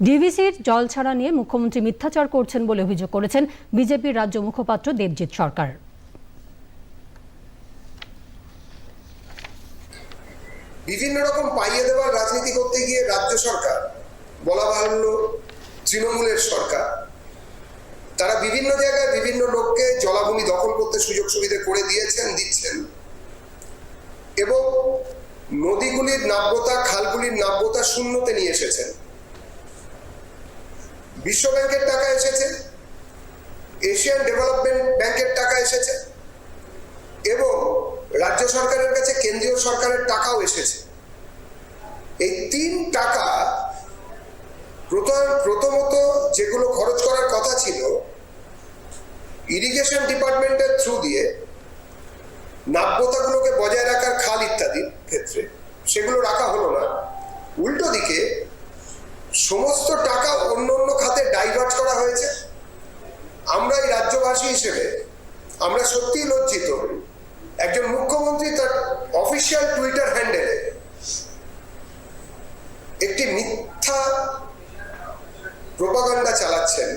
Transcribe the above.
ডিভিসির জল ছাড়া নিয়ে মুখ্যমন্ত্রী মিথ্যাচার করছেন বলে অভিযোগ করেছেন বিজেপির রাজ্য মুখপাত্র দেবজিৎ সরকার। বিভিন্ন রকম পাইয়ে দেওয়ার রাজনীতি করতে গিয়ে রাজ্য সরকার, বলা বাহুল্য তৃণমূলের সরকার, তারা বিভিন্ন জায়গায় বিভিন্ন লোককে জলাভূমি দখল করতে সুযোগ সুবিধা করে দিয়েছেন, দিচ্ছেন। এবং নদীগুলির নাব্যতা, খালগুলির নাব্যতা শূন্যতে নিয়ে এসেছেন। বিশ্ব ব্যাংকের টাকা এসেছে, এশিয়ান ডেভেলপমেন্ট ব্যাংকের টাকা এসেছে, এবং রাজ্য সরকারের কাছে কেন্দ্রীয় সরকারের টাকাও এসেছে। এই তিন টাকা প্রথমত যেগুলো খরচ করার কথা ছিল ইরিগেশন ডিপার্টমেন্টের থ্রু দিয়ে নাব্যতাগুলোকে বজায় রাখার খাল ইত্যাদির ক্ষেত্রে, সেগুলো রাখা হলো না। উল্টো দিকে সমস্ত টাকা অন্য ডাইভার্ট করা হয়েছে। আমরা এই রাজ্যবাসী হিসেবে আমরা সত্যি লজ্জিত। একজন মুখ্যমন্ত্রী তার অফিসিয়াল টুইটার হ্যান্ডেলে একটি মিথ্যা প্রোপাগান্ডা চালাচ্ছেন।